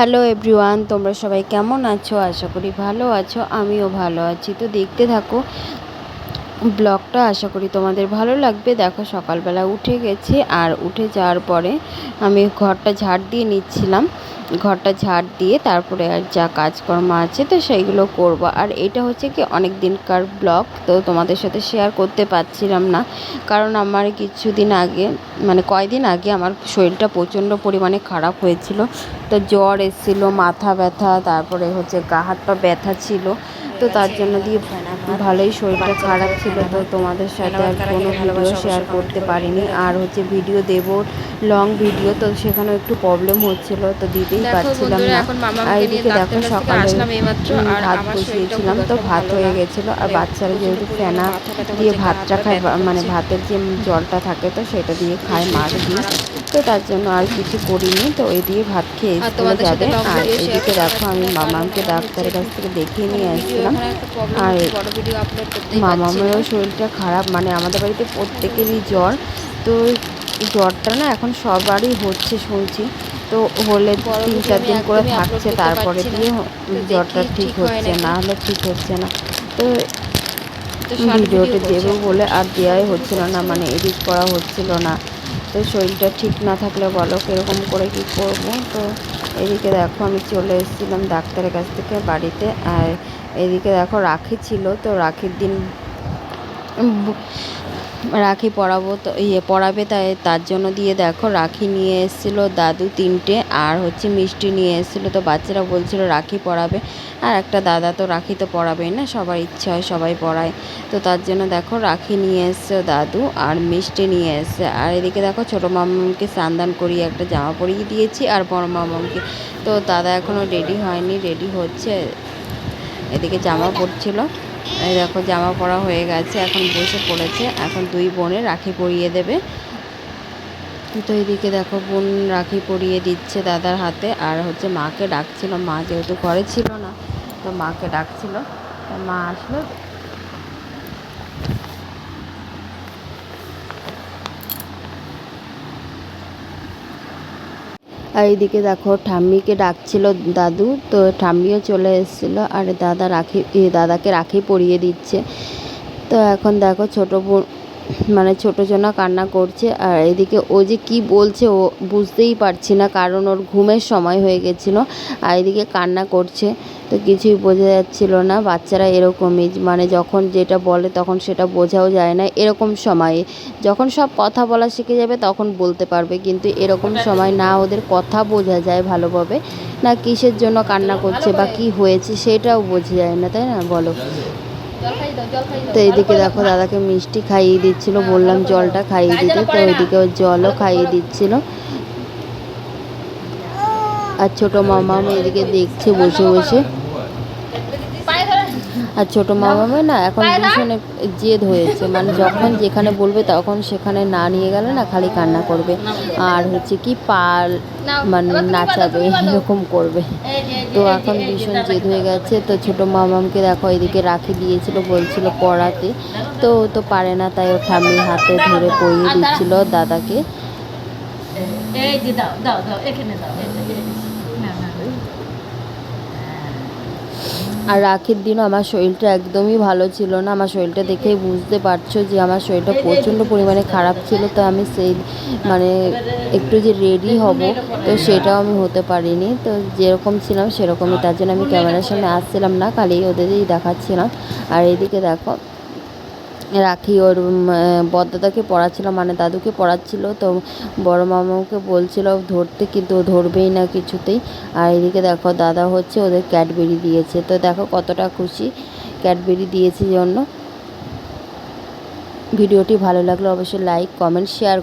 Hello everyone, তোমরা সবাই কেমন আছো? আশা করি ভালো আছো, আমিও ভালো আছি। তো দেখতে থাকো ব্লগটা আশা করি তোমাদের ভালো লাগবে। দেখো, সকালবেলা উঠে গেছি আর উঠে যাওয়ার পরে আমি ঘরটা ঝাড় দিয়ে নিচ্ছিলাম। ঘরটা ঝাড় দিয়ে তারপরে আর যা কাজকর্ম আছে তো সেইগুলো করব। আর এটা হচ্ছে কি অনেক দিনকার ব্লগ, তো তোমাদের সাথে শেয়ার করতে পারছিলাম না। কারণ আমার কিছুদিন আগে মানে কয়দিন আগে আমার শরীরটা প্রচণ্ড পরিমাণে খারাপ হয়েছিল। তো জ্বর এসেছিল, মাথা ব্যথা, তারপরে হচ্ছে গা, হাত পা ব্যথা ছিল। তো তার জন্য দিয়ে ভালোই শরীরটা খারাপ ছিল তো তোমাদের সাথে আর কোনো ভিডিও শেয়ার করতে পারিনি। আর হচ্ছে ভিডিও দেব লং ভিডিও তো সেখানেও একটু প্রবলেম হচ্ছিল তো দিতেই পারছিলাম না। আর এদিকে দেখো সকালে ভাত বসিয়েছিলাম তো ভাত হয়ে গেছিল আর বাচ্চারা যেহেতু ফেনা দিয়ে ভাতটা খায় মানে ভাতের যে জলটা থাকে তো সেটা দিয়ে খায় মাছ দিয়ে। তো তার জন্য আর কিছু করিনি। তো ওই দিয়ে ভাত খেয়ে স্কুলে যাবে। আর এদিকে দেখো আমি মামাকে ডাক্তারের কাছ থেকে দেখিয়ে নিয়ে আসছিলাম আর মামামেরও শরীরটা খারাপ মানে আমাদের বাড়িতে প্রত্যেকেরই জ্বর। তো জ্বরটা না এখন সবারই হচ্ছে শুনছি। তো হলে তিন চার দিন করে থাকছে তারপরে দিয়ে জ্বরটা ঠিক হচ্ছে না হলে ঠিক হচ্ছে না। তো ভিডিওটা দেবো বলে আর দেওয়াই হচ্ছিল না মানে এডিট করা হচ্ছিল না। তো শরীরটা ঠিক না থাকলে বলো কীরকম করে কি করব? তো এদিকে দেখো আমি চলে এসেছিলাম ডাক্তারের কাছ থেকে বাড়িতে আর এদিকে দেখো রাখি ছিল, তো রাখির দিন রাখি পরাবো তো ইয়ে পরাবে, তাই তার জন্য দিয়ে দেখো, রাখি নিয়ে এসেছিল দাদু তিনটে, আর হচ্ছে মিষ্টি নিয়ে এসেছিল, তো বাচ্চারা বলছিল রাখি পরাবে, আর একটা দাদা তো রাখি তো পরাবেই না, সবার ইচ্ছা হয় সবাই পরায়, তো তার জন্য দেখো রাখি নিয়ে এসছে দাদু, আর মিষ্টি নিয়ে এসছে, আর এদিকে দেখো ছোটো মামাকে স্নান করিয়ে একটা জামা পরিয়ে দিয়েছি, আর বড় মামাকে তো দাদা এখনও রেডি হয়নি রেডি হচ্ছে, এদিকে জামা পরছিল এই দেখো, জামা পরা হয়ে গেছে, এখন বসে পড়েছে। এখন দুই বোনে রাখি পরিয়ে দেবে। তো এদিকে দেখো, বোন রাখি পরিয়ে দিচ্ছে দাদার হাতে, আর হচ্ছে মাকে ডাকছিল। মা যেহেতু ঘরে ছিল না, তো মাকে ডাকছিল। মা আসলো। আর এইদিকে দেখো ঠাম্মিকে ডাকছিল দাদু, তো ঠাম্মিও চলে এসেছিল আর দাদা রাখি দাদাকে রাখি পরিয়ে দিচ্ছে। তো এখন দেখো ছোটো বোন মানে ছোটো জনা কান্না করছে আর এদিকে ও যে কি বলছে ও বুঝতেই পারছি না কারণ ওর ঘুমের সময় হয়ে গেছিল আর এদিকে কান্না করছে। তো কিছুই বোঝা যাচ্ছিল না। বাচ্চারা এরকমই মানে যখন যেটা বলে তখন সেটা বোঝাও যায় না। এরকম সময়ে, যখন সব কথা বলা শিখে যাবে তখন বলতে পারবে। কিন্তু এরকম সময় না ওদের কথা বোঝা যায় ভালোভাবে, না কিসের জন্য কান্না করছে বা কি হয়েছে সেটাও বোঝা যায় না, তাই না? বলো। তো এইদিকে দেখো দাদাকে মিষ্টি খাইয়ে দিচ্ছিল, বললাম জলটা খাইয়ে দিতে। তো ওইদিকে ওর জলও খাইয়ে দিচ্ছিল। আর ছোটো মামা এদিকে দেখছে বসে বসে। আর ছোটো মামামে না এখন ভীষণ জেদ হয়েছে। মানে যখন যেখানে বলবে তখন সেখানে না নিয়ে গেলে না খালি কান্না করবে। আর হচ্ছে কি পাল মানে নাচাবে এরকম করবে। তো এখন ভীষণ জেদ হয়ে গেছে। তো ছোটো মামামকে দেখো এদিকে রাখি দিয়েছিল বলছিল পড়াতে। তো তো পারে না তাই ও ঠাম্মির হাতে ধরে পরিয়ে দিচ্ছিল দাদাকে। এই যে দাও দাও দাও এখানে দাও আর রাখির দিনও আমার শরীরটা একদমই ভালো ছিল না। আমার শরীরটা দেখেই বুঝতে পারছ যে আমার শরীরটা প্রচণ্ড পরিমাণে খারাপ ছিল, তো আমি সেই মানে একটু যে রেডি হব, তো সেটাও আমি হতে পারিনি। তো যেরকম ছিলাম সেরকমই, তার জন্য আমি ক্যামেরার সামনে আসছিলাম না, খালি ওদেরই দেখাচ্ছিলাম। আর এদিকে দেখো রাখি ওর বদ্দাদাকে পড়াচ্ছিল মানে দাদুকে পড়াচ্ছিল, তো বড় মামাকে বলছিল ধরতে, কিন্তু ধরবেই না কিছুতেই। আর এদিকে দেখো দাদা হচ্ছে ওদের ক্যাডবেরি দিয়েছে। তো দেখো কতটা খুশি ক্যাডবেরি দিয়েছে জন্য। ভিডিওটি ভালো লাগলে অবশ্যই লাইক, কমেন্ট, শেয়ার